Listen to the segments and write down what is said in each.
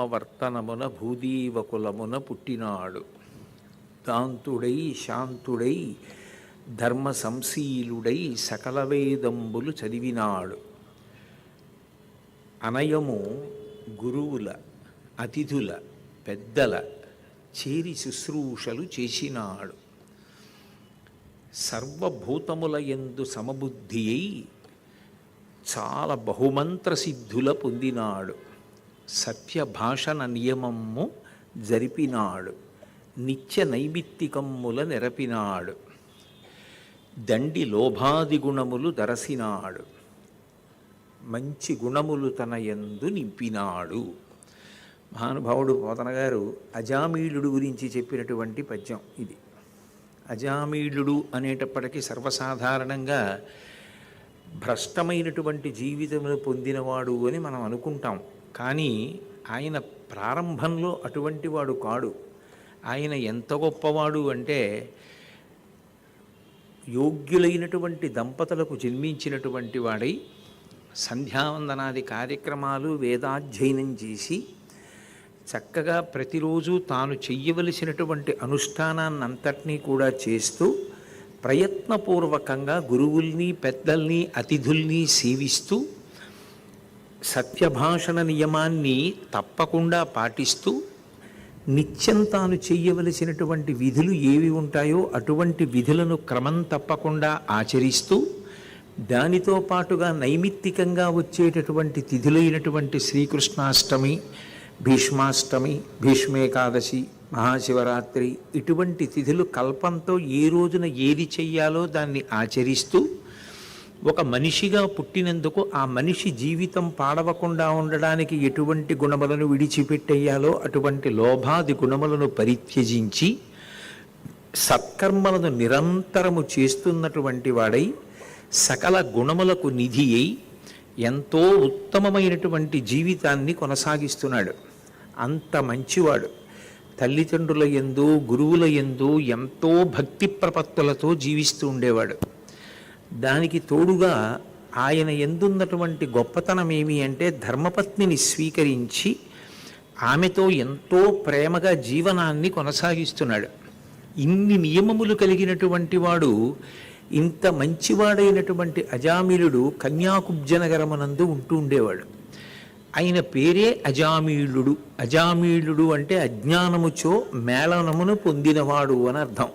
వర్తనమున భూదీవకులమున పుట్టినాడు. దాంతుడై శాంతుడై ధర్మ సంశీలుడై సకల వేదంబులు చదివినాడు. అనయము గురువుల అతిథుల పెద్దల చేరి శుశ్రూషలు చేసినాడు. సర్వభూతముల ఎందు సమబుద్ధి అయి చాలా బహుమంత్ర సిద్ధుల పొందినాడు. సత్య భాషణ నియమము జరిపినాడు. నిత్య నైమిత్తికమ్ముల నెరపినాడు. దండి లోభాది గుణములు దరసినాడు. మంచి గుణములు తన యందు నింపినాడు. మహానుభావుడు పోతన గారు అజామీళుడు గురించి చెప్పినటువంటి పద్యం ఇది. అజామీళుడు అనేటప్పటికీ సర్వసాధారణంగా భ్రష్టమైనటువంటి జీవితమును పొందినవాడు అని మనం అనుకుంటాం. కానీ ఆయన ప్రారంభంలో అటువంటి వాడు కాడు. ఆయన ఎంత గొప్పవాడు అంటే యోగ్యులైనటువంటి దంపతులకు జన్మించినటువంటి వాడై సంధ్యావందనాది కార్యక్రమాలు వేదాధ్యయనం చేసి చక్కగా ప్రతిరోజు తాను చెయ్యవలసినటువంటి అనుష్ఠానాన్నంతటినీ కూడా చేస్తూ ప్రయత్నపూర్వకంగా గురువుల్ని పెద్దల్ని అతిథుల్ని సేవిస్తూ సత్యభాషణ నియమాన్ని తప్పకుండా పాటిస్తూ నిత్యం తాను చెయ్యవలసినటువంటి విధులు ఏవి ఉంటాయో అటువంటి విధులను క్రమం తప్పకుండా ఆచరిస్తూ దానితో పాటుగా నైమిత్తికంగా వచ్చేటటువంటి తిథులైనటువంటి శ్రీకృష్ణాష్టమి భీష్మాష్టమి భీష్మేకాదశి మహాశివరాత్రి ఇటువంటి తిథులు కల్పంతో ఏ రోజున ఏది చెయ్యాలో దాన్ని ఆచరిస్తూ ఒక మనిషిగా పుట్టినందుకు ఆ మనిషి జీవితం పాడవకుండా ఉండడానికి ఎటువంటి గుణములను విడిచిపెట్టేయాలో అటువంటి లోభాది గుణములను పరిత్యజించి సత్కర్మలను నిరంతరము చేస్తున్నటువంటి వాడై సకల గుణములకు నిధి అయి ఎంతో ఉత్తమమైనటువంటి జీవితాన్ని కొనసాగిస్తున్నాడు. అంత మంచివాడు. తల్లిదండ్రుల ఎందు గురువుల ఎందు ఎంతో భక్తి ప్రపత్తులతో జీవిస్తూ ఉండేవాడు. దానికి తోడుగా ఆయన ఎందున్నటువంటి గొప్పతనం ఏమి అంటే ధర్మపత్నిని స్వీకరించి ఆమెతో ఎంతో ప్రేమగా జీవనాన్ని కొనసాగిస్తున్నాడు. ఇన్ని నియమములు కలిగినటువంటి వాడు ఇంత మంచివాడైనటువంటి అజామీలుడు కన్యాకుబ్జనగరమనందు ఉంటూ ఉండేవాడు. ఆయన పేరే అజామీళుడు అజామీళుడు అంటే అజ్ఞానముచో మేళనమును పొందినవాడు అని అర్థం.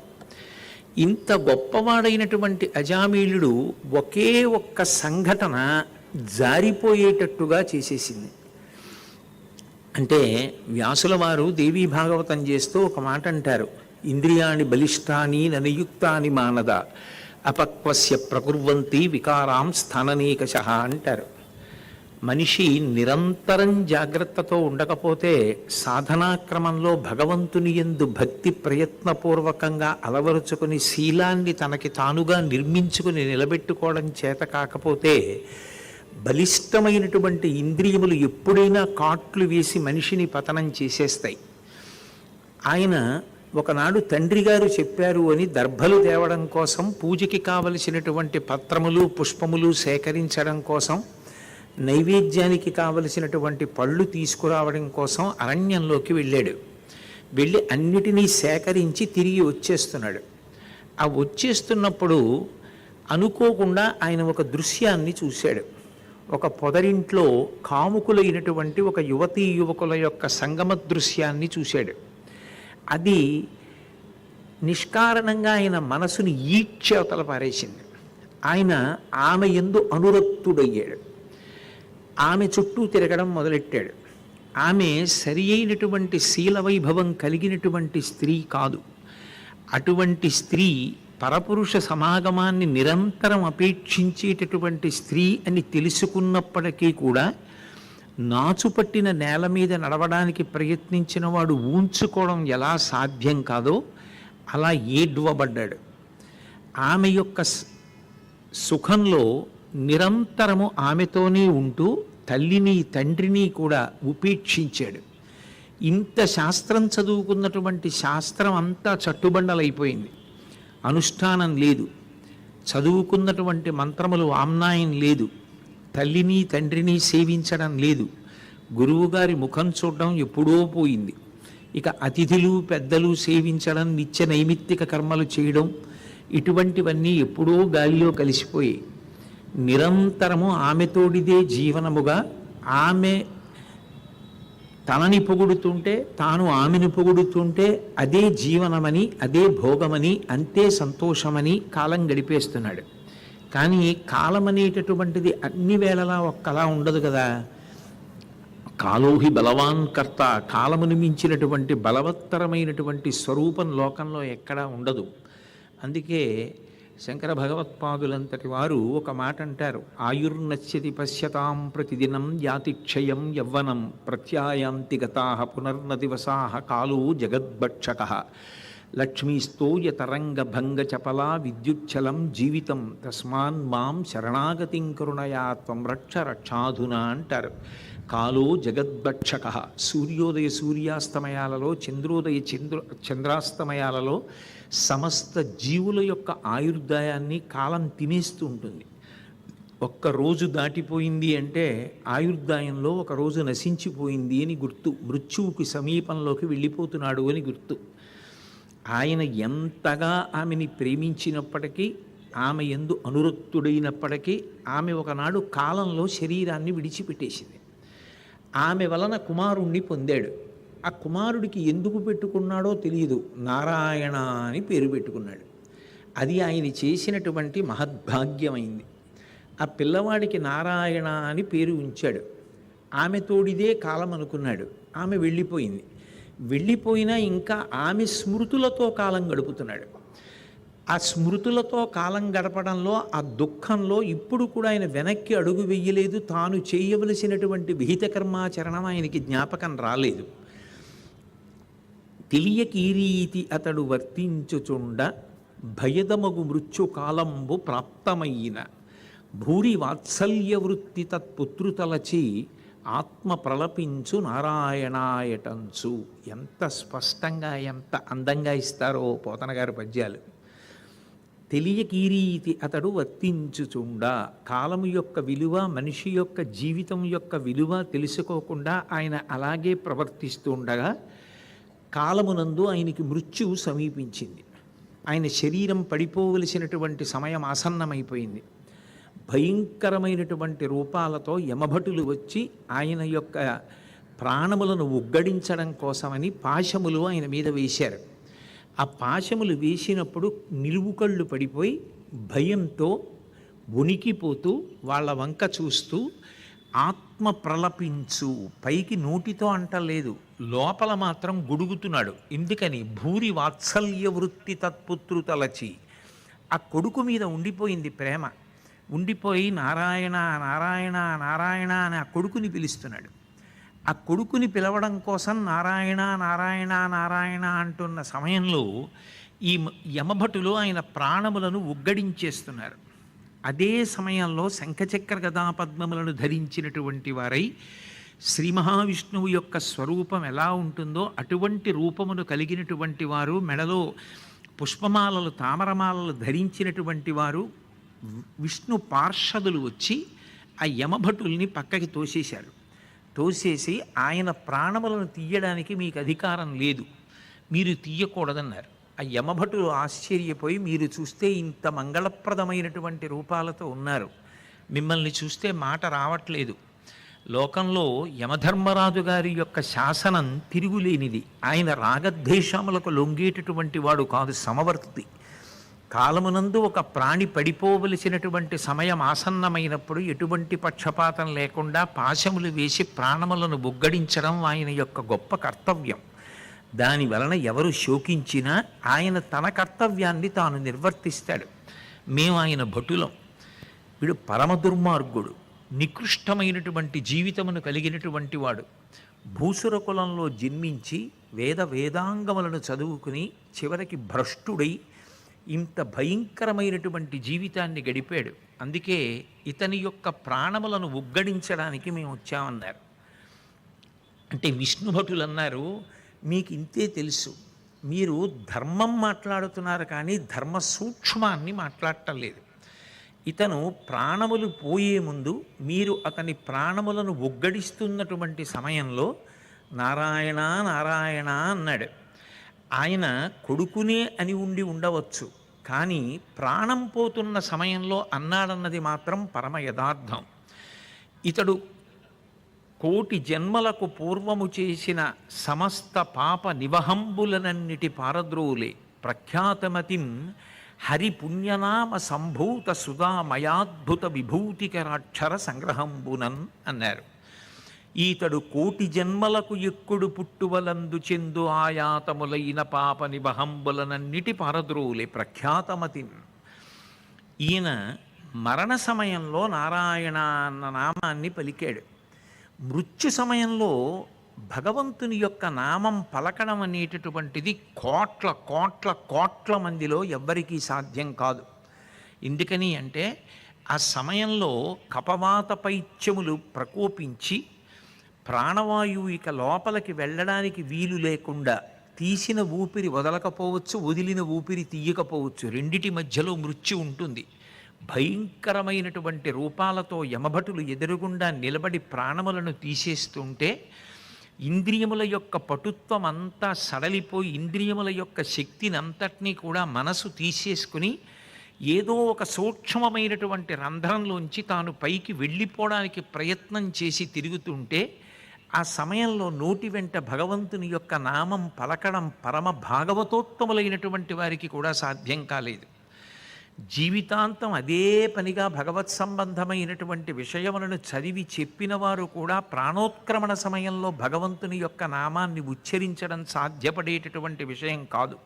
ఇంత గొప్పవాడైనటువంటి అజామీలుడు ఒకే ఒక్క సంఘటన జారిపోయేటట్టుగా చేసేసింది. అంటే వ్యాసుల వారు దేవీ భాగవతం చేస్తూ ఒక మాట అంటారు ఇంద్రియాణి బలిష్టాని ననియుక్తాని మానద అపక్వస్య ప్రకుర్వంతి వికారాం స్థాననీకశ అంటారు. మనిషి నిరంతరం జాగ్రత్తతో ఉండకపోతే సాధనాక్రమంలో భగవంతుని ఎందు భక్తి ప్రయత్నపూర్వకంగా అలవరుచుకుని శీలాన్ని తనకి తానుగా నిర్మించుకుని నిలబెట్టుకోవడం చేత కాకపోతే బలిష్టమైనటువంటి ఇంద్రియములు ఎప్పుడైనా కాట్లు వేసి మనిషిని పతనం చేసేస్తాయి. ఆయన ఒకనాడు తండ్రి గారు చెప్పారు అని దర్భలు తేవడం కోసం పూజకి కావలసినటువంటి పత్రములు పుష్పములు సేకరించడం కోసం నైవేద్యానికి కావలసినటువంటి పళ్ళు తీసుకురావడం కోసం అరణ్యంలోకి వెళ్ళాడు. వెళ్ళి అన్నిటినీ సేకరించి తిరిగి వచ్చేస్తున్నాడు. ఆ వచ్చేస్తున్నప్పుడు అనుకోకుండా ఆయన ఒక దృశ్యాన్ని చూశాడు. ఒక పొదరింట్లో కాముకులైనటువంటి ఒక యువతీ యువకుల యొక్క సంగమ దృశ్యాన్ని చూశాడు. అది నిష్కారణంగా ఆయన మనసుని ఈడ్చేవతల పారేసింది. ఆయన ఆమె ఎందు అనురక్తుడయ్యాడు. ఆమె చుట్టూ తిరగడం మొదలెట్టాడు. ఆమె సరి అయినటువంటి శీల వైభవం కలిగినటువంటి స్త్రీ కాదు. అటువంటి స్త్రీ పరపురుష సమాగమాన్ని నిరంతరం అపేక్షించేటటువంటి స్త్రీ అని తెలుసుకున్నప్పటికీ కూడా నాచుపట్టిన నేల మీద నడవడానికి ప్రయత్నించిన వాడు ఊంచుకోవడం ఎలా సాధ్యం కాదో అలా ఏడ్వబడ్డాడు. ఆమె యొక్క సుఖంలో నిరంతరము ఆమెతోనే ఉంటూ తల్లిని తండ్రిని కూడా ఉపేక్షించాడు. ఇంత శాస్త్రం చదువుకున్నటువంటి శాస్త్రం అంతా చట్టుబండలైపోయింది. అనుష్ఠానం లేదు. చదువుకున్నటువంటి మంత్రములు ఆమ్నాయం లేదు. తల్లిని తండ్రిని సేవించడం లేదు. గురువుగారి ముఖం చూడడం ఎప్పుడో పోయింది. ఇక అతిథులు పెద్దలు సేవించడం నిత్య నైమిత్తిక కర్మలు చేయడం ఇటువంటివన్నీ ఎప్పుడో గాలిలో కలిసిపోయి నిరంతరము ఆమెతోడిదే జీవనముగా ఆమె తనని పొగుడుతుంటే తాను ఆమెను పొగుడుతుంటే అదే జీవనమని అదే భోగమని అంతే సంతోషమని కాలం గడిపేస్తున్నాడు. కానీ కాలం అనేటటువంటిది అన్ని వేళలా ఒక్కలా ఉండదు కదా. కాలోహి బలవాన్ కర్త కాలమును మించినటువంటి బలవత్తరమైనటువంటి స్వరూపం లోకంలో ఎక్కడా ఉండదు. అందుకే శంకర భగవత్పాదులంతటి వారు ఒక మాట అంటారు ఆయుర్నశ్యతి పశ్యతాం ప్రతిదినం యాతిక్షయం యవ్వనం ప్రత్యాయాంతి గతా పునర్నదివసా కాలో జగద్భక్షక. లక్ష్మీస్తోయ తరంగ చపలా విద్యుచ్చలం జీవితం తస్మాన్ మాం శరణాగతిం కరుణయా త్వం రక్ష రక్షాధునా అంటారు. కాలో జగద్భక్షక. సూర్యోదయ సూర్యాస్తమయాలలో చంద్రోదయ చంద్ర చంద్రాస్తమయాలలో సమస్త జీవుల యొక్క ఆయుర్దాయాన్ని కాలం తినేస్తూ ఉంటుంది. ఒక్క రోజు దాటిపోయింది అంటే ఆయుర్దాయంలో ఒక రోజు నశించిపోయింది అని గుర్తు మృత్యువుకి సమీపంలోకి వెళ్ళిపోతున్నాడు అని గుర్తు. ఆయన ఎంతగా ఆమెని ప్రేమించినప్పటికీ ఆమె ఎందు అనురక్తుడైనప్పటికీ ఆమె ఒకనాడు కాలంలో శరీరాన్ని విడిచిపెట్టేసింది. ఆమె వలన కుమారుణ్ణి పొందాడు. ఆ కుమారుడికి ఎందుకు పెట్టుకున్నాడో తెలియదు నారాయణ అని పేరు పెట్టుకున్నాడు. అది ఆయన చేసినటువంటి మహద్భాగ్యమైంది. ఆ పిల్లవాడికి నారాయణ అని పేరు ఉంచాడు. ఆమె తోడిదే కాలం అనుకున్నాడు. ఆమె వెళ్ళిపోయింది. వెళ్ళిపోయినా ఇంకా ఆమె స్మృతులతో కాలం గడుపుతున్నాడు. ఆ స్మృతులతో కాలం గడపడంలో ఆ దుఃఖంలో ఇప్పుడు కూడా ఆయన వెనక్కి అడుగు వెయ్యలేదు తాను చేయవలసినటువంటి విహిత కర్మాచరణం ఆయనకి జ్ఞాపకం రాలేదు. తెలియకీరీతి అతడు వర్తించుచుండ భయదమగు మృత్యు కాలంబు ప్రాప్తమైన భూరి వాత్సల్య వృత్తి తత్పుత్రుతలచి ఆత్మ ప్రలపించు నారాయణాయటంచు. ఎంత స్పష్టంగా ఎంత అందంగా ఇస్తారో పోతనగారి పద్యాలు. తెలియకీరీతి అతడు వర్తించుచుండ. కాలము యొక్క విలువ మనిషి యొక్క జీవితం యొక్క విలువ తెలుసుకోకుండా ఆయన అలాగే ప్రవర్తిస్తుండగా కాలమునందు ఆయనకి మృత్యువు సమీపించింది. ఆయన శరీరం పడిపోవలసినటువంటి సమయం ఆసన్నమైపోయింది. భయంకరమైనటువంటి రూపాలతో యమభటులు వచ్చి ఆయన యొక్క ప్రాణములను ఉగ్గడించడం కోసమని పాశములు ఆయన మీద వేశారు. ఆ పాశములు వేసినప్పుడు నిలువుకళ్ళు పడిపోయి భయంతో ఉనికిపోతూ వాళ్ళ వంక చూస్తూ ఆత్మ ప్రలపించు పైకి నోటితో అంటలేదు. లోపల మాత్రం గుడుగుతున్నాడు. ఎందుకని భూరి వాత్సల్య వృత్తి తత్పుత్రు తలచి. ఆ కొడుకు మీద ఉండిపోయింది ప్రేమ. ఉండిపోయి నారాయణ నారాయణ నారాయణ అని ఆ కొడుకుని పిలుస్తున్నాడు. ఆ కొడుకుని పిలవడం కోసం నారాయణ నారాయణ నారాయణ అంటున్న సమయంలో ఈ యమభటులు ఆయన ప్రాణములను ఉగ్గడించేస్తున్నారు. అదే సమయంలో శంఖచక్ర గదాపద్మములను ధరించినటువంటి వారై శ్రీ మహావిష్ణువు యొక్క స్వరూపం ఎలా ఉంటుందో అటువంటి రూపమును కలిగినటువంటి వారు మెడలో పుష్పమాలలు తామరమాలలు ధరించినటువంటి వారు విష్ణు పార్షదులు వచ్చి ఆ యమభటుల్ని పక్కకి తోసేశారు. తోసేసి ఆయన ప్రాణములను తీయడానికి మీకు అధికారం లేదు. మీరు తీయకూడదన్నారు. ఆ యమభటులు ఆశ్చర్యపోయి మీరు చూస్తే ఇంత మంగళప్రదమైనటువంటి రూపాలతో ఉన్నారు. మిమ్మల్ని చూస్తే మాట రావట్లేదు. లోకంలో యమధర్మరాజు గారి యొక్క శాసనం తిరుగులేనిది. ఆయన రాగద్వేషములకు లొంగేటటువంటి వాడు కాదు సమవర్తి కాలమునందు ఒక ప్రాణి పడిపోవలసినటువంటి సమయం ఆసన్నమైనప్పుడు ఎటువంటి పక్షపాతం లేకుండా పాశములు వేసి ప్రాణములను బుగ్గడించడం ఆయన యొక్క గొప్ప కర్తవ్యం. దాని వలన ఎవరు శోకించినా ఆయన తన కర్తవ్యాన్ని తాను నిర్వర్తిస్తాడు. మేము ఆయన భటులం. వీడు పరమ దుర్మార్గుడు నికృష్టమైనటువంటి జీవితమును కలిగినటువంటి వాడు. భూసుర కులంలో జన్మించి వేద వేదాంగములను చదువుకుని చివరికి భ్రష్టుడై ఇంత భయంకరమైనటువంటి జీవితాన్ని గడిపాడు. అందుకే ఇతని యొక్క ప్రాణములను ఉగ్గడించడానికి మేము వచ్చామన్నారు. అంటే విష్ణుభటులు అన్నారు మీకు ఇంతే తెలుసు. మీరు ధర్మం మాట్లాడుతున్నారు కానీ ధర్మ సూక్ష్మాన్ని మాట్లాడటం లేదు ఇతను ప్రాణములు పోయే ముందు మీరు అతని ప్రాణములను ఒగ్గడిస్తున్నటువంటి సమయంలో నారాయణ నారాయణ అన్నాడు. ఆయన కొడుకునే అని ఉండి ఉండవచ్చు. కానీ ప్రాణం పోతున్న సమయంలో అన్నాడన్నది మాత్రం పరమ యథార్థం. ఇతడు కోటి జన్మలకు పూర్వము చేసిన సమస్త పాప నివహంబులనన్నిటి పారద్రోలే. ప్రఖ్యాతమతిం హరి పుణ్యనామ సంభూత సుధామయాద్భుత విభూతికరాక్షర సంగ్రహంబునన్ అన్నారు. ఈతడు కోటి జన్మలకు ఎక్కుడు పుట్టువలందు చెందు ఆయాతములైన పాప నివహంబులనన్నిటి పారద్రోలే ప్రఖ్యాతమతిం. ఈయన మరణ సమయంలో నారాయణ అన్న నామాన్ని పలికాడు. మృత్యు సమయంలో భగవంతుని యొక్క నామం పలకడం అనేటటువంటిది కోట్ల కోట్ల కోట్ల మందిలో ఎవ్వరికీ సాధ్యం కాదు. ఎందుకని అంటే ఆ సమయంలో కపవాత పైత్యములు ప్రకోపించి ప్రాణవాయువు ఇక లోపలికి వెళ్ళడానికి వీలు లేకుండా తీసిన ఊపిరి వదలకపోవచ్చు వదిలిన ఊపిరి తీయకపోవచ్చు రెండిటి మధ్యలో మృత్యు ఉంటుంది. భయంకరమైనటువంటి రూపాలతో యమభటులు ఎదురుగుండా నిలబడి ప్రాణములను తీసేస్తుంటే ఇంద్రియముల యొక్క పటుత్వం అంతా సడలిపోయి ఇంద్రియముల యొక్క శక్తిని అంతటినీ కూడా మనసు తీసేసుకుని ఏదో ఒక సూక్ష్మమైనటువంటి రంధ్రంలోంచి తాను పైకి వెళ్ళిపోవడానికి ప్రయత్నం చేసి తిరుగుతుంటే ఆ సమయంలో నోటి వెంట భగవంతుని యొక్క నామం పలకడం పరమ భాగవతోత్తములైనటువంటి వారికి కూడా సాధ్యం కాలేదు. జీవితాంతం అదే పనిగా భగవత్ సంబంధమైనటువంటి విషయములను చదివి చెప్పిన వారు కూడా ప్రాణోత్క్రమణ సమయంలో భగవంతుని యొక్క నామాన్ని ఉచ్చరించడం సాధ్యపడేటటువంటి విషయం కాదు.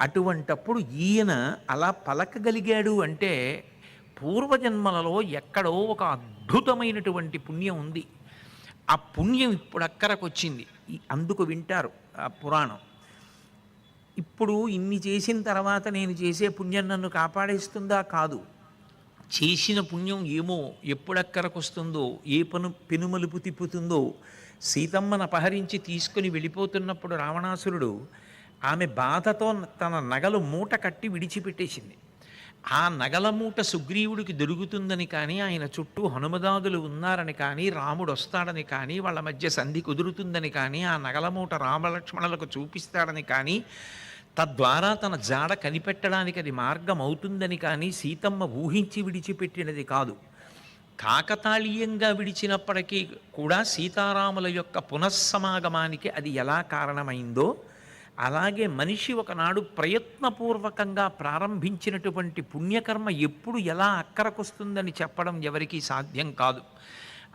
అటువంటప్పుడు ఈయన అలా పలకగలిగాడు అంటే పూర్వజన్మలలో ఎక్కడో ఒక అద్భుతమైనటువంటి పుణ్యం ఉంది. ఆ పుణ్యం ఇప్పుడు అక్కరకు వచ్చింది. అందుకు వింటారు ఆ పురాణం. ఇప్పుడు ఇన్ని చేసిన తర్వాత నేను చేసే పుణ్యం నన్ను కాపాడేస్తుందా? కాదు. చేసిన పుణ్యం ఏమో ఎప్పుడక్కరకు వస్తుందో ఏ పను పెనుమలుపు తిప్పుతుందో సీతమ్మను అపహరించి తీసుకుని వెళ్ళిపోతున్నప్పుడు రావణాసురుడు ఆమె బాధతో తన నగలు మూట కట్టి విడిచిపెట్టేసింది. ఆ నగలమూట సుగ్రీవుడికి దొరుకుతుందని కానీ ఆయన చుట్టూ హనుమదాదులు ఉన్నారని కానీ రాముడు వస్తాడని కానీ వాళ్ళ మధ్య సంధి కుదురుతుందని కానీ ఆ నగలమూట రామలక్ష్మణులకు చూపిస్తాడని కానీ తద్వారా తన జాడ కనిపెట్టడానికి అది మార్గం అవుతుందని కానీ సీతమ్మ ఊహించి విడిచిపెట్టినది కాదు. కాకతాళీయంగా విడిచినప్పటికీ కూడా సీతారాముల యొక్క పునఃసమాగమానికి అది ఎలా కారణమైందో అలాగే మనిషి ఒకనాడు ప్రయత్నపూర్వకంగా ప్రారంభించినటువంటి పుణ్యకర్మ ఎప్పుడు ఎలా అక్కరకొస్తుందని చెప్పడం ఎవరికీ సాధ్యం కాదు.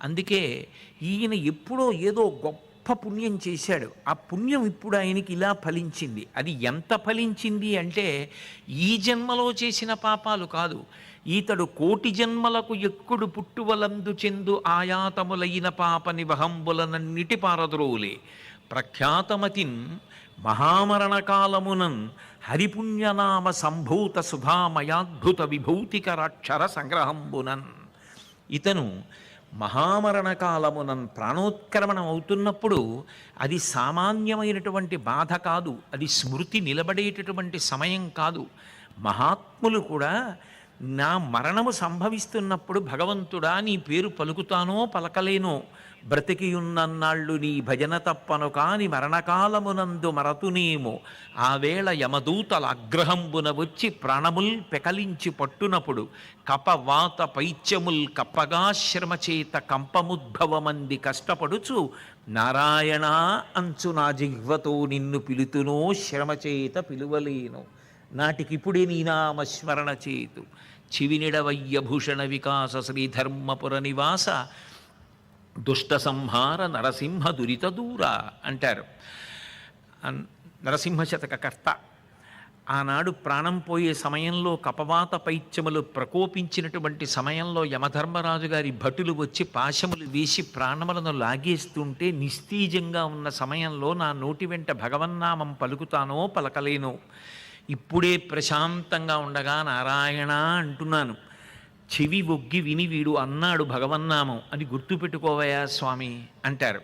అందుకే ఈయన ఎప్పుడో ఏదో గొప్ప పుణ్యం చేశాడు. ఆ పుణ్యం ఇప్పుడు ఆయనకి ఇలా ఫలించింది. అది ఎంత ఫలించింది అంటే ఈ జన్మలో చేసిన పాపాలు కాదు. ఈతడు కోటి జన్మలకు ఎక్కుడు పుట్టువలందు చెందు ఆయాతములైన పాప నివహంబులనన్నిటి పారద్రోవులే ప్రఖ్యాతమతిన్ మహామరణకాలమునన్ హరిపుణ్యనామ సంభూత సుధామయాద్భుత విభూతికరాక్షర సంగ్రహంబునన్. ఇతను మహామరణకాలమునన్ ప్రాణోత్క్రమణం అవుతున్నప్పుడు అది సామాన్యమైనటువంటి బాధ కాదు అది స్మృతి నిలబడేటటువంటి సమయం కాదు. మహాత్ములు కూడా నా మరణము సంభవిస్తున్నప్పుడు భగవంతుడా నీ పేరు పలుకుతానో పలకలేనో బ్రతికియున్నన్నాళ్ళు నీ భజన తప్పను కాని మరణకాలమునందు మరతునేమో ఆ వేళ యమదూతల అగ్రహంబున వచ్చి ప్రాణముల్ పెకలించి పట్టునప్పుడు కపవాత పైత్యముల్ కప్పగా శ్రమచేత కంపముద్భవమంది కష్టపడుచు నారాయణ అంచు నా జిహ్వతో నిన్ను పిలుతునో శ్రమచేత పిలువలేను. నాటికిప్పుడే నీ నామస్మరణ చేతు. చివినిడవయ్య భూషణ వికాస శ్రీధర్మపుర నివాస దుష్ట సంహార నరసింహ దురిత దూర అంటారు. అన్- నరసింహ శతక కర్త. ఆనాడు ప్రాణం పోయే సమయంలో కపవాత పైత్యములు ప్రకోపించినటువంటి సమయంలో యమధర్మరాజు గారి భటులు వచ్చి పాశములు వేసి ప్రాణములను లాగేస్తుంటే నిస్తీజంగా ఉన్న సమయంలో నా నోటి వెంట భగవన్నామం పలుకుతానో పలకలేనో. ఇప్పుడే ప్రశాంతంగా ఉండగా నారాయణ అంటున్నాను. చెవి ఒగ్గి విని వీడు అన్నాడు భగవన్నామం అని గుర్తుపెట్టుకోవయా స్వామి అంటారు.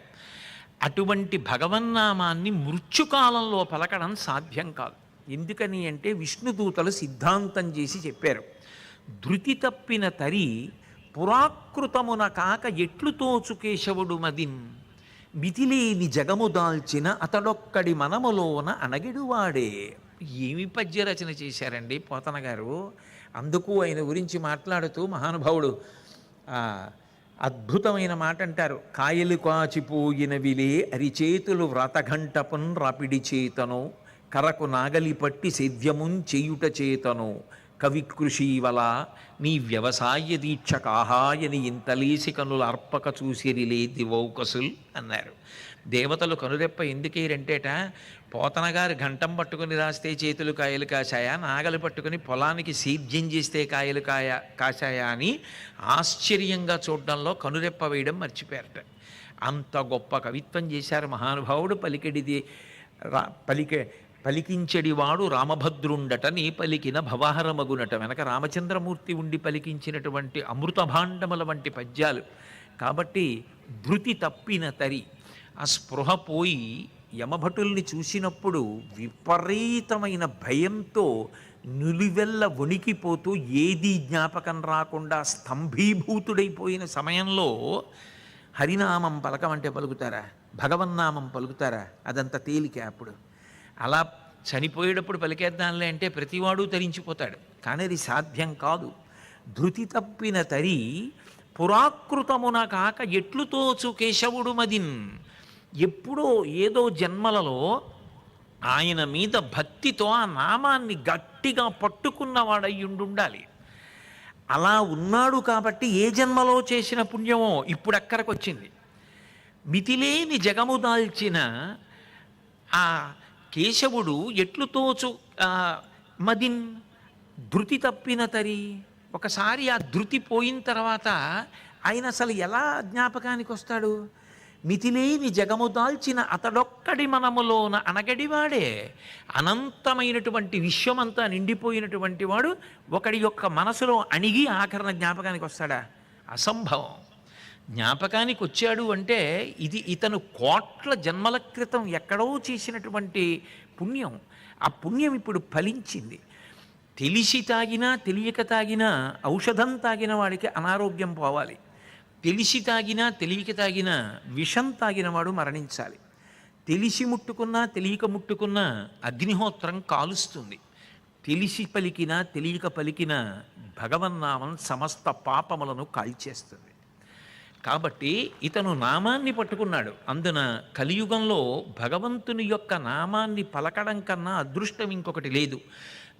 అటువంటి భగవన్నామాన్ని మృత్యుకాలంలో పలకడం సాధ్యం కాదు. ఎందుకని అంటే విష్ణుదూతలు సిద్ధాంతం చేసి చెప్పారు. ధృతి తప్పిన తరి పురాకృతమున కాక ఎట్లు తోచు కేశవుడు మదిన్ మితిలేని జగము దాల్చిన అతడొక్కడి మనములోన అణగిడువాడే. ఏమి పద్య రచన చేశారండి పోతన గారు? అందుకు ఆయన గురించి మాట్లాడుతూ మహానుభావుడు అద్భుతమైన మాట అంటారు. కాయలు కాచిపోయిన విలే అరిచేతులు వ్రతఘంటపున్ రాపిడి చేతను కరకు నాగలి పట్టి సేద్యమున్ చేయుట చేతను కవి కృషీవల నీ వ్యవసాయ దీక్ష కాహాయని ఇంతలేసి కనుల అర్పక చూసిరిలే దివౌకసుల్ అన్నారు. దేవతలు కనురెప్ప ఎందుకేరంటేట పోతనగారు ఘంటం పట్టుకుని రాస్తే చేతులు కాయలు కాశాయా? నాగలు పట్టుకుని పొలానికి సేద్యం చేస్తే కాయలు కాయ కాశాయా అని ఆశ్చర్యంగా చూడడంలో కనురెప్ప వేయడం మర్చిపోయారట. అంత గొప్ప కవిత్వం చేశారు మహానుభావుడు. పలికెడిది రా పలికే పలికించడివాడు రామభద్రుండటని పలికిన భవహరమగునట. వెనక రామచంద్రమూర్తి ఉండి పలికించినటువంటి అమృతభాండముల వంటి పద్యాలు. కాబట్టి ధృతి తప్పిన తరి. ఆ స్పృహ పోయి యమభటుల్ని చూసినప్పుడు విపరీతమైన భయంతో నులివెల్ల వణికిపోతూ ఏదీ జ్ఞాపకం రాకుండా స్తంభీభూతుడైపోయిన సమయంలో హరినామం పలకమంటే పలుకుతారా? భగవన్నామం పలుకుతారా? అదంత తేలిక అప్పుడు. అలా చనిపోయేటప్పుడు పలికేద్దాంలే అంటే ప్రతివాడు తరించిపోతాడు. కానీ అది సాధ్యం కాదు. ధృతి తప్పిన తరి పురాకృతమున కాక ఎట్లు తోచు కేశవుడు మదిన్? ఎప్పుడో ఏదో జన్మలలో ఆయన మీద భక్తితో ఆ నామాన్ని గట్టిగా పట్టుకున్నవాడయ్యుండుండాలి. అలా ఉన్నాడు కాబట్టి ఏ జన్మలో చేసిన పుణ్యమో ఇప్పుడు అక్కడికి వచ్చింది మితిలేని జగము దాల్చిన ఆ కేశవుడు ఎట్లు తోచు మదిన్ ధృతి తప్పిన తరి. ఒకసారి ఆ ధృతి పోయిన తర్వాత ఆయన అసలు ఎలా జ్ఞాపకానికి వస్తాడు మితిలేని జగము దాల్చిన అతడొక్కడి మనములోన అనగడివాడే. అనంతమైనటువంటి విశ్వమంతా నిండిపోయినటువంటి వాడు ఒకడి యొక్క మనసులో అణిగి ఆఖరణ జ్ఞాపకానికి వస్తాడా? అసంభవం. జ్ఞాపకానికి వచ్చాడు అంటే ఇది ఇతను కోట్ల జన్మల క్రితం ఎక్కడో చేసినటువంటి పుణ్యం. ఆ పుణ్యం ఇప్పుడు ఫలించింది. తెలిసి తాగినా తెలియక తాగినా ఔషధం తాగిన వాడికి అనారోగ్యం పోవాలి. తెలిసి తాగినా తెలియక తాగినా విషం తాగిన వాడు మరణించాలి. తెలిసి ముట్టుకున్నా తెలియక ముట్టుకున్నా అగ్నిహోత్రం కాలుస్తుంది. తెలిసి పలికినా తెలియక పలికినా భగవన్నామం సమస్త పాపములను కాల్చేస్తుంది. కాబట్టి ఇతను నామాన్ని పట్టుకున్నాడు. అందున కలియుగంలో భగవంతుని యొక్క నామాన్ని పలకడం కన్నా అదృష్టం ఇంకొకటి లేదు.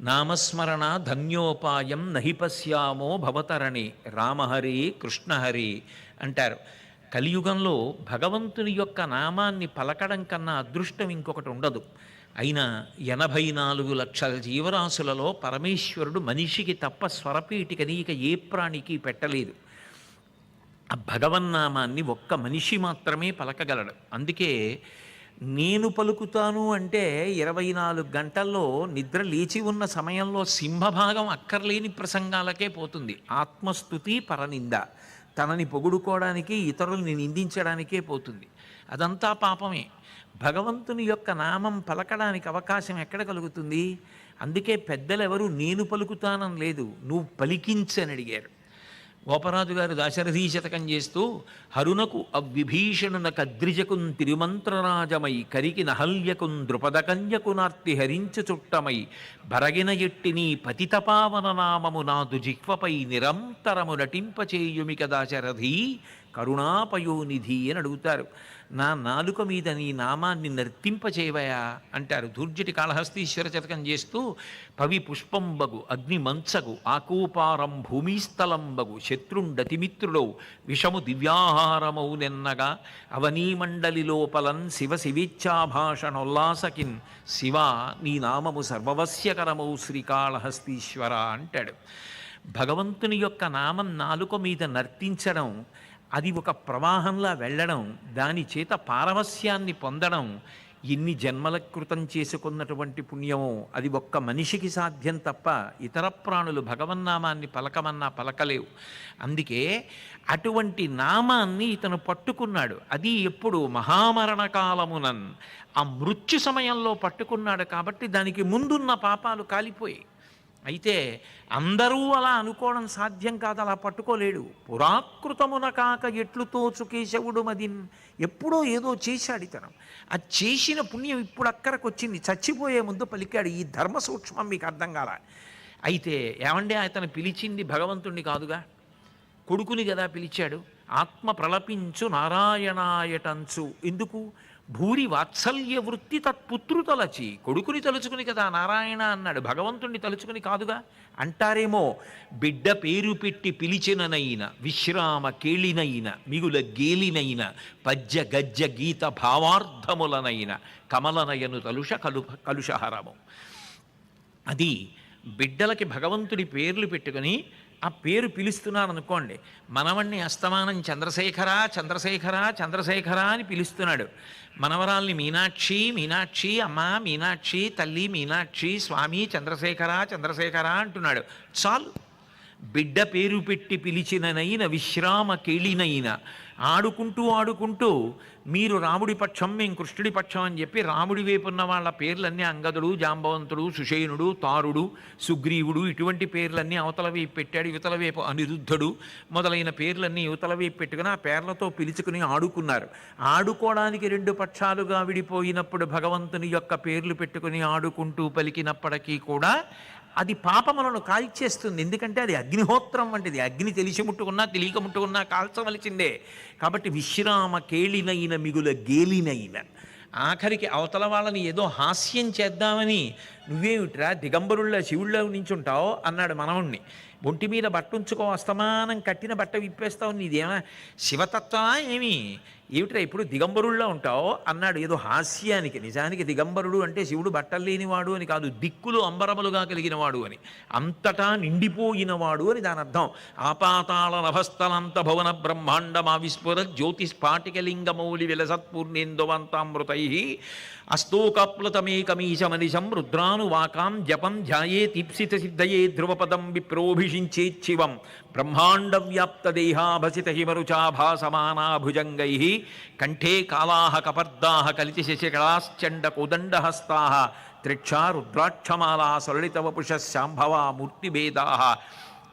నామస్మరణ ధన్యోపాయం నహిపశ్యామో భవతరణి రామహరి కృష్ణహరి అంటారు. కలియుగంలో భగవంతుని యొక్క నామాన్ని పలకడం కన్నా అదృష్టం ఇంకొకటి ఉండదు. అయినా ఎనభై నాలుగు లక్షల జీవరాశులలో పరమేశ్వరుడు మనిషికి తప్ప స్వరపీటికని ఇక ఏ ప్రాణికి పెట్టలేదు. ఆ భగవన్నామాన్ని ఒక్క మనిషి మాత్రమే పలకగలడు. అందుకే నేను పలుకుతాను అంటే ఇరవై నాలుగు గంటల్లో నిద్ర లేచి ఉన్న సమయంలో సింహభాగం అక్కర్లేని ప్రసంగాలకే పోతుంది. ఆత్మస్థుతి పరనింద. తనని పొగుడుకోవడానికి ఇతరుల్ని నిందించడానికే పోతుంది. అదంతా పాపమే. భగవంతుని యొక్క నామం పలకడానికి అవకాశం ఎక్కడ కలుగుతుంది? అందుకే పెద్దలు ఎవరు నేను పలుకుతానని లేదు. నువ్వు పలికించని అడిగారు. గోపరాజు గారు దాశరథీశతకం చేస్తూ హరునకు అవ్విభీషణున కద్రిజకున్ తిరుమంత్రరాజమై కరికి నహల్యకున్ ద్రుపదకన్యకునార్తి హరించు చుట్టమై బరగిన ఎట్టిని పతితపావన నామము నాదు జిహ్వపై నిరంతరము నటింపచేయుమిక దాశరథి కరుణాపయోనిధి అని అడుగుతారు. నా నాలుక మీద నీ నామాన్ని నర్తింపచేవయా అంటారు. దుర్జటి కాళహస్తీశ్వర చతకం చేస్తూ పవి పుష్పంబగు అగ్ని మంచగు ఆకూపారం భూమిస్థలంబగు శత్రుండతిమిత్రుడౌ విషము దివ్యాహారమౌ నెన్నగా అవనీమండలి లోపలం శివ శివేచ్ఛాభాషణోల్లాసకిన్ శివ నీ నామము సర్వవస్యకరమౌ శ్రీకాళహస్తీశ్వర అంటాడు. భగవంతుని యొక్క నామం నాలుక మీద నర్తించడం అది ఒక ప్రవాహంలా వెళ్ళడం దాని చేత పారవస్యాన్ని పొందడం ఎన్ని జన్మల కృతం చేసుకున్నటువంటి పుణ్యమో అది ఒక్క మనిషికి సాధ్యం తప్ప ఇతర ప్రాణులు భగవన్నామాన్ని పలకమన్నా పలకలేవు. అందుకే అటువంటి నామాన్ని ఇతను పట్టుకున్నాడు. అది ఎప్పుడు మహామరణకాలమునన్ ఆ మృత్యు సమయంలో పట్టుకున్నాడు కాబట్టి దానికి ముందున్న పాపాలు కాలిపోయాయి. అయితే అందరూ అలా అనుకోవడం సాధ్యం కాదు అలా పట్టుకోలేడు. పురాకృతమున కాక ఎట్లు తోచు కేశవుడు మదిన్? ఎప్పుడో ఏదో చేశాడు ఇతను ఆ చేసిన పుణ్యం ఇప్పుడు అక్కడికి వచ్చింది చచ్చిపోయే ముందు పలికాడు ఈ ధర్మ సూక్ష్మం మీకు అర్థం కాల? అయితే ఏమంటే అతను పిలిచింది భగవంతుణ్ణి కాదుగా? కొడుకుని కదా పిలిచాడు. ఆత్మ ప్రలపించు నారాయణాయటంచు. ఎందుకు? భూరి వాత్సల్య వృత్తి తత్పుత్రు తలచి. కొడుకుని తలుచుకుని కదా నారాయణ అన్నాడు. భగవంతుణ్ణి తలుచుకుని కాదుగా? అంటారేమో బిడ్డ పేరు పెట్టి పిలిచిననైన విశ్రామ కేళినైన మిగుల గేలినైన పద్య గజ్జ గీత భావార్థములనైన కమలనయను తలుష కలు కలుషహరము. అది బిడ్డలకి భగవంతుడి పేర్లు పెట్టుకుని ఆ పేరు పిలుస్తున్నాను అనుకోండి మనవణ్ణి అస్తమానం చంద్రశేఖర చంద్రశేఖర చంద్రశేఖర అని పిలుస్తున్నాడు. మనవరాల్ని మీనాక్షి మీనాక్షి అమ్మ మీనాక్షి తల్లి మీనాక్షి స్వామి చంద్రశేఖర చంద్రశేఖర అంటున్నాడు. చాలు. బిడ్డ పేరు పెట్టి పిలిచిననైన విశ్రామ కేళినైన ఆడుకుంటూ ఆడుకుంటూ మీరు రాముడి పక్షం మేము కృష్ణుడి పక్షం అని చెప్పి రాముడి వైపు ఉన్న వాళ్ళ పేర్లన్నీ అంగదుడు జాంబవంతుడు సుషేనుడు తారుడు సుగ్రీవుడు ఇటువంటి పేర్లన్నీ అవతల వైపు పెట్టాడు యువతల వైపు అనిరుద్ధుడు మొదలైన పేర్లన్నీ యువతల వైపు పెట్టుకుని ఆ పేర్లతో పిలుచుకుని ఆడుకున్నారు. ఆడుకోవడానికి రెండు పక్షాలుగా విడిపోయినప్పుడు భగవంతుని యొక్క పేర్లు పెట్టుకుని ఆడుకుంటూ పలికినప్పటికీ కూడా అది పాపములను కాల్చేస్తుంది. ఎందుకంటే అది అగ్నిహోత్రం వంటిది. అగ్ని తెలిసి ముట్టుకున్నా తెలియక ముట్టుకున్నా కాల్చవలసిందే కాబట్టి విశ్రామ కేళినైన మిగుల గేలినైన. ఆఖరికి అవతల వాళ్ళని ఏదో హాస్యం చేద్దామని నువ్వేమిట్రా దిగంబరుళ్ళ శివుళ్ళ నుంచి ఉంటావు అన్నాడు మనవుణ్ణి. ఒంటి మీద బట్ట ఉంచుకో అస్తమానం కట్టిన బట్ట విప్పేస్తావు నీదేమా శివతత్వమా ఏమి? ఏమిట్రా ఇప్పుడు దిగంబరుల్లో ఉంటావు అన్నాడు ఏదో హాస్యానికి. నిజానికి దిగంబరుడు అంటే శివుడు బట్టలు లేనివాడు అని కాదు దిక్కులు అంబరములుగా కలిగినవాడు అని. అంతటా నిండిపోయినవాడు అని దాని అర్థం. ఆపాతాళ నభస్థలంత భవన బ్రహ్మాండమా విస్ఫుర జ్యోతిస్ఫాటికలింగమౌలి విలసత్పూర్ణేందువంతామృతై అస్తోకప్లుతమేకమీశమనిశం రుద్రానువాకాం జపం ధ్యాయే తీప్సిత సిద్ధయే ధ్రువపదం విప్రోభిషించేచ్చివం బ్రహ్మాండ వ్యాప్త దేహాభసిత హిమరుచాభాసమానా భుజంగై కంఠే కాళాహ కపర్దాహ కలితి శశికళాశ్చండ కోదండహస్తా. త్రిక్షా రుద్రాక్షమాలా సరళితవపుష శాంభవా మూర్తిభేదా.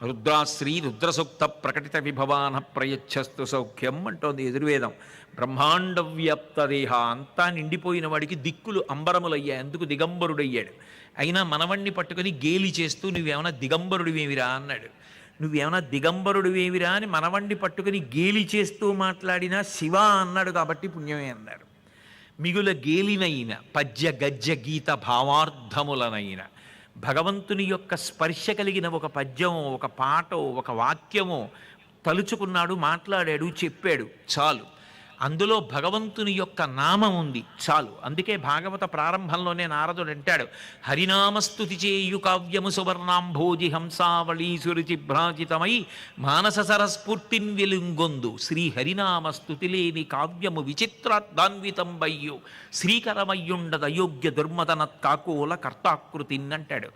రుద్రాశ్రీ రుద్రసూక్త ప్రకటిత విభవాన ప్రయచ్చస్తు సౌఖ్యం అంటోంది ఎదుర్వేదం బ్రహ్మాండ వ్యాప్త దేహ అంతా నిండిపోయిన వాడికి దిక్కులు అంబరములయ్యాయి అందుకు దిగంబరుడయ్యాడు. అయినా మనవణ్ణి పట్టుకొని గేలి చేస్తూ నువ్వేమైనా దిగంబరుడివేమిరా అన్నాడు. నువ్వేమైనా దిగంబరుడివేమిరా అని మనవణ్ణి పట్టుకొని గేలి చేస్తూ మాట్లాడినా శివ అన్నాడు కాబట్టి పుణ్యమే అన్నాడు మిగుల గేలినైన పద్య గజ్య గీత భావార్థములనైనా భగవంతుని యొక్క స్పర్శ కలిగిన ఒక పద్యమో ఒక పాటో ఒక వాక్యమో తలుచుకున్నాడు మాట్లాడాడు చెప్పాడు. చాలు. అందులో భగవంతుని యొక్క నామం ఉంది. చాలు. అందుకే భాగవత ప్రారంభంలోనే నారదుడు అంటాడు హరినామస్తుతి చేయు కావ్యము సువర్ణాంభోజి హంసావళీ సురుచి భ్రాజితమై మానస సరస్ఫూర్తిన్ వెలుంగొందు. శ్రీ హరినామస్తుతి లేని కావ్యము విచిత్రాద్వాన్వితం వయ్యు. శ్రీకరమయ్యుండద అయోగ్య దుర్మదనత్ కాకోల కర్తాకృతిన్ అంటాడు.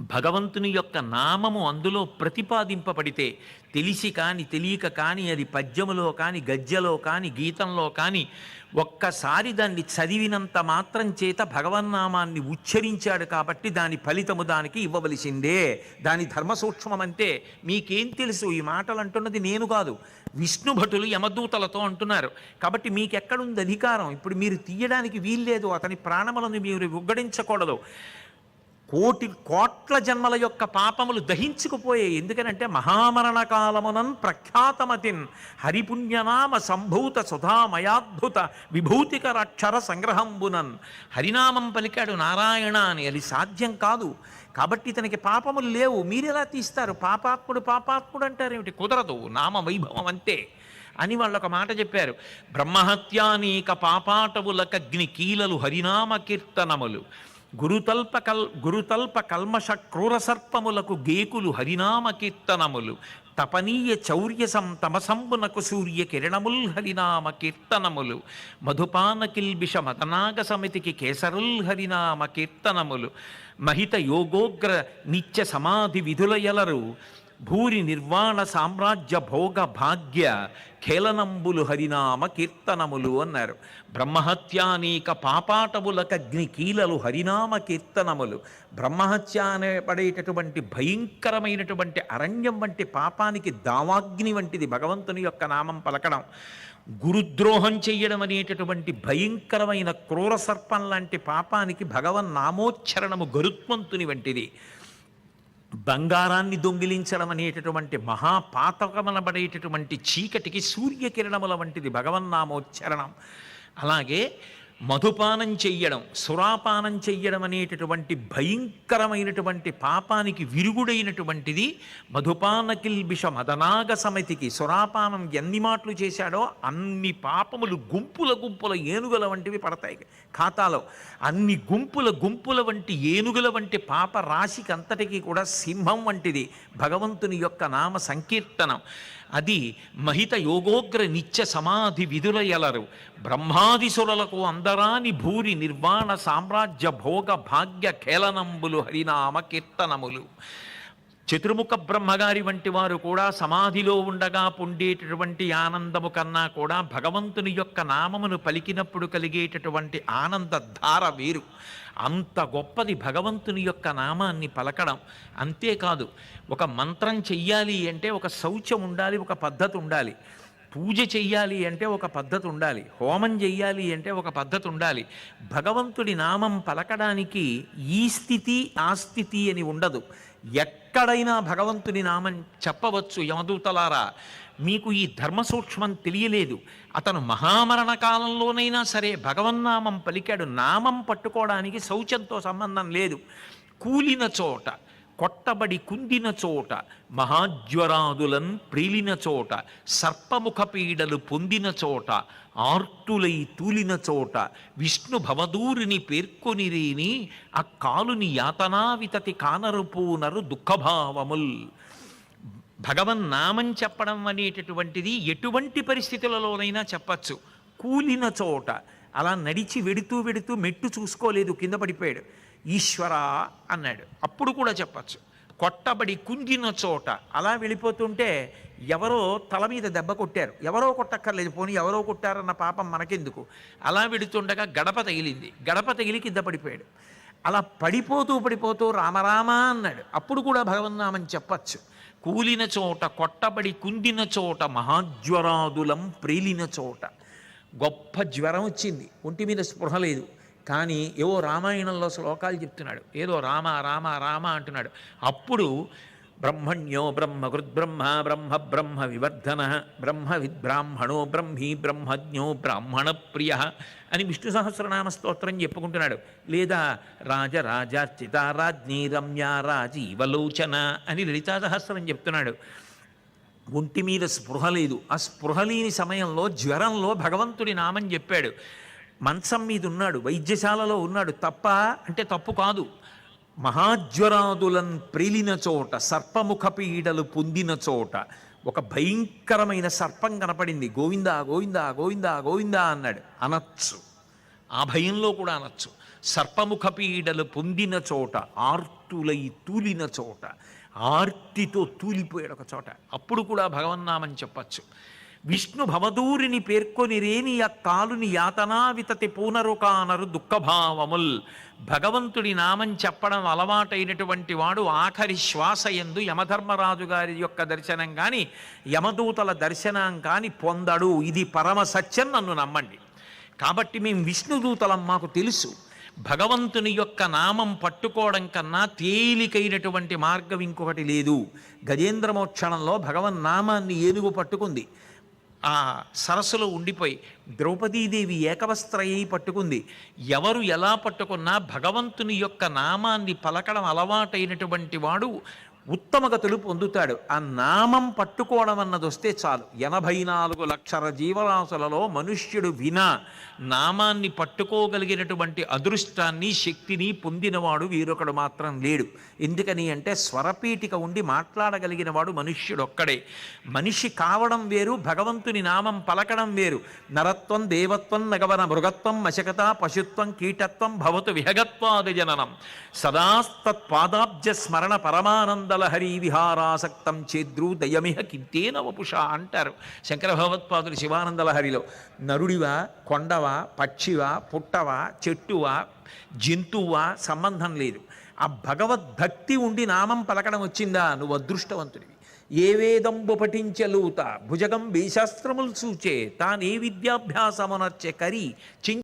భగవంతుని యొక్క నామము అందులో ప్రతిపాదింపబడితే తెలిసి కాని తెలియక కాని అది పద్యములో కాని గద్యలో కాని గీతంలో కాని ఒక్కసారి దాన్ని చదివినంత మాత్రం చేత భగవన్నామాన్ని ఉచ్చరించాడు కాబట్టి దాని ఫలితము దానికి ఇవ్వవలసిందే. దాని ధర్మ అంటే మీకేం తెలుసు? ఈ మాటలు అంటున్నది నేను కాదు. విష్ణు భటులు యమదూతలతో అంటున్నారు. కాబట్టి మీకెక్కడుంది అధికారం? ఇప్పుడు మీరు తీయడానికి వీల్లేదు. అతని ప్రాణములను మీరు ఉగ్గడించకూడదు. కోటి కోట్ల జన్మల యొక్క పాపములు దహించుకుపోయాయి ఎందుకనంటే మహామరణ కాలమునన్ ప్రఖ్యాతమతిన్ హరిపుణ్యనామ సంభూత సుధామయాద్భుత విభూతికరక్షర సంగ్రహంబునన్. హరినామం పలికాడు నారాయణ అని అది సాధ్యం కాదు. కాబట్టి ఇతనికి పాపములు లేవు. మీరెలా తీస్తారు? పాపాత్ముడు పాపాత్ముడు అంటారేమిటి కుదరదు. నామ వైభవం అంతే అని వాళ్ళు ఒక మాట చెప్పారు. బ్రహ్మహత్యానీక పాపాటవులకగ్ని కీలలు హరినామ కీర్తనములు. గురుతల్ప కల్ గురుతల్ప కల్మష క్రూర సర్పములకు గేకులు హరినామ కీర్తనములు తపనీయ చౌర్యసం తమసంబునకు సూర్య కిరణముల్ హరినామ కీర్తనములు మధుపాన కిల్బిష మదనాగ సమితికి కేసరుల్ హరినామ కీర్తనములు మహిత యోగోగ్ర నిత్య సమాధి విధులయలరు. భూరి నిర్వాణ సామ్రాజ్య భోగ భాగ్య ఖేళనంబులు హరినామ కీర్తనములు అన్నారు. బ్రహ్మహత్యానీక పాపాటములకగ్ని కీలలు హరినామ కీర్తనములు. బ్రహ్మహత్య అనే పడేటటువంటి భయంకరమైనటువంటి అరణ్యం వంటి పాపానికి దావాగ్ని వంటిది భగవంతుని యొక్క నామం పలకడం. గురుద్రోహం చెయ్యడం అనేటటువంటి భయంకరమైన క్రూర సర్పం లాంటి పాపానికి భగవన్ నామోచ్చరణము గరుత్మంతుని వంటిది. బంగారాన్ని దొంగిలించడం అనేటటువంటి మహాపాతకమనబడేటటువంటి చీకటికి సూర్యకిరణముల వంటిది భగవన్నామోచ్చరణం. అలాగే మధుపానం చెయ్యడం సురాపానం చెయ్యడం అనేటటువంటి భయంకరమైనటువంటి పాపానికి విరుగుడైనటువంటిది మధుపాన కిల్బిష మదనాగ సమితికి సురాపానం ఎన్ని మాటలు చేశాడో అన్ని పాపములు గుంపుల గుంపుల ఏనుగుల వంటివి పడతాయి ఖాతాలో. అన్ని గుంపుల గుంపుల వంటి ఏనుగుల వంటి పాప రాశికి అంతటికీ కూడా సింహం వంటిది. భగవంతుని యొక్క నామ సంకీర్తనం. అది మహిత యోగోగ్ర నిత్య సమాధి విధుల ఎలరు అందరాని భూరి నిర్వాణ సామ్రాజ్య భోగ భాగ్య ఖేళనంబులు హరినామ కీర్తనములు. చతుర్ముఖ బ్రహ్మగారి వంటి వారు కూడా సమాధిలో ఉండగా పొందేటటువంటి ఆనందము కన్నా కూడా భగవంతుని యొక్క నామమును పలికినప్పుడు కలిగేటటువంటి ఆనంద ధార వేరు. అంత గొప్పది భగవంతుని యొక్క నామాన్ని పలకడం అంతేకాదు ఒక మంత్రం చెయ్యాలి అంటే ఒక శౌచం ఉండాలి ఒక పద్ధతి ఉండాలి. పూజ చెయ్యాలి అంటే ఒక పద్ధతి ఉండాలి. హోమం చెయ్యాలి అంటే ఒక పద్ధతి ఉండాలి. భగవంతుడి నామం పలకడానికి ఈ స్థితి ఆ స్థితి అని ఉండదు. ఎక్కడైనా భగవంతుని నామం చెప్పవచ్చు యమదూతలారా. మీకు ఈ ధర్మ సూక్ష్మం తెలియలేదు. అతను మహామరణ కాలంలోనైనా సరే భగవన్నామం పలికాడు. నామం పట్టుకోవడానికి శౌచంతో సంబంధం లేదు. కూలిన చోట కొట్టబడి కుందిన చోట మహాజ్వరాదులన్ ప్రీలిన చోట సర్పముఖ పీడలు పొందిన చోట ఆర్తులై తూలిన చోట విష్ణు భవదూరిని పేర్కొనిరేని ఆ కాలుని యాతనావితతి కానరుపూనరు దుఃఖభావముల్. భగవన్ నామం చెప్పడం అనేటటువంటిది ఎటువంటి పరిస్థితులలోనైనా చెప్పచ్చు. కూలిన చోట అలా నడిచి వెడుతూ వెడుతూ మెట్టు చూసుకోలేదు కింద పడిపోయాడు. ఈశ్వర అన్నాడు. అప్పుడు కూడా చెప్పచ్చు. కొట్టబడి కుంగిన చోట అలా వెళ్ళిపోతుంటే ఎవరో తల మీద దెబ్బ కొట్టారు. ఎవరో కొట్టక్కర్లేదు పోనీ ఎవరో కొట్టారన్న పాపం మనకెందుకు? అలా విడుతుండగా గడప తగిలింది. గడప తగిలి కింద పడిపోయాడు. అలా పడిపోతూ పడిపోతూ రామరామ అన్నాడు. అప్పుడు కూడా భగవన్నామం చెప్పచ్చు. కూలిన చోట కొట్టబడి కుందిన చోట మహాజ్వరాదులం ప్రేలిన చోట. గొప్ప జ్వరం వచ్చింది. ఒంటి మీద స్పృహ లేదు. కానీ ఏవో రామాయణంలో శ్లోకాలు చెప్తున్నాడు. ఏదో రామ రామ రామ అంటున్నాడు. అప్పుడు బ్రహ్మణ్యో బ్రహ్మకృద్బ్రహ్మ బ్రహ్మ బ్రహ్మ వివర్ధన బ్రహ్మ విద్బ్రాహ్మణో బ్రహ్మీ బ్రహ్మజ్ఞో బ్రాహ్మణ ప్రియ అని విష్ణు సహస్రనామ స్తోత్రం చెప్పుకుంటున్నాడు. లేదా రాజరాజార్చిత రాజ్ఞీ రమ్య రాజీవలోచన అని లలితా సహస్రం చెప్తున్నాడు. ఒంటి మీద స్పృహ లేదు. ఆ స్పృహ లేని సమయంలో జ్వరంలో భగవంతుడి నామం చెప్పాడు. మంచం మీద ఉన్నాడు వైద్యశాలలో ఉన్నాడు. తప్ప అంటే తప్పు కాదు. మహాజ్వరాదులన్ ప్రేలిన చోట సర్పముఖ పీడలు పొందిన చోట ఒక భయంకరమైన సర్పం కనపడింది. గోవిందా గోవిందా గోవిందా గోవిందా అన్నాడు. అనొచ్చు. ఆ భయంలో కూడా అనొచ్చు. సర్పముఖ పీడలు పొందిన చోట ఆర్తులై తూలిన చోట ఆర్తితో తూలిపోయాడు ఒక చోట. అప్పుడు కూడా భగవన్నామని చెప్పచ్చు. విష్ణు భవదూరిని పేర్కొనిరేని ఆ కాలుని యాతనా వితతి పూనరుకానరు దుఃఖభావముల్. భగవంతుడి నామం చెప్పడం అలవాటైనటువంటి వాడు ఆఖరి శ్వాస ఎందు యమధర్మరాజు గారి యొక్క దర్శనం కానీ యమదూతల దర్శనం కానీ పొందడు. ఇది పరమ సత్యం నన్ను నమ్మండి. కాబట్టి మేము విష్ణుదూతలం మాకు తెలుసు. భగవంతుని యొక్క నామం పట్టుకోవడం కన్నా తేలికైనటువంటి మార్గం ఇంకొకటి లేదు. గజేంద్రమోక్షణంలో భగవన్ నామాన్ని ఏనుగు పట్టుకుంది. ఆ సరస్సులో ఉండిపోయి ద్రౌపదీదేవి ఏకవస్త్రయ్యి పట్టుకుంది. ఎవరు ఎలా పట్టుకున్నా భగవంతుని యొక్క నామాన్ని పలకడం అలవాటైనటువంటి వాడు ఉత్తమగతులు పొందుతాడు. ఆ నామం పట్టుకోవడం అన్నది వస్తే చాలు. ఎనభై నాలుగు లక్షల జీవరాశులలో మనుష్యుడు వినా నామాన్ని పట్టుకోగలిగినటువంటి అదృష్టాన్ని శక్తిని పొందినవాడు వీరొకడు మాత్రం లేడు. ఎందుకని అంటే స్వరపీఠిక ఉండి మాట్లాడగలిగిన వాడు మనుష్యుడు ఒక్కడే మనిషి కావడం వేరు భగవంతుని నామం పలకడం వేరు. నరత్వం దేవత్వం నగవన మృగత్వం మశకత పశుత్వం కీటత్వం భవతు విహగత్వాది జననం. సదాస్తత్పాదాబ్జ స్మరణ పరమానంద మండలహరి విహారాసక్తం చేద్రు దయమిహ కింతేన వపుష అంటారు. శంకర భగవత్పాదులు శివానందలహరిలో. నరుడివా కొండవా పక్షివా పుట్టవా చెట్టువా జంతువా సంబంధం లేదు. ఆ భగవద్భక్తి ఉండి నామం పలకడం వచ్చిందా? నువ్వు అదృష్టవంతుడివి. ఏ వేదంబు పఠించలూత భుజగం వేశాస్త్రములు సూచే తానే విద్యాభ్యాసమునర్చే కరి చింక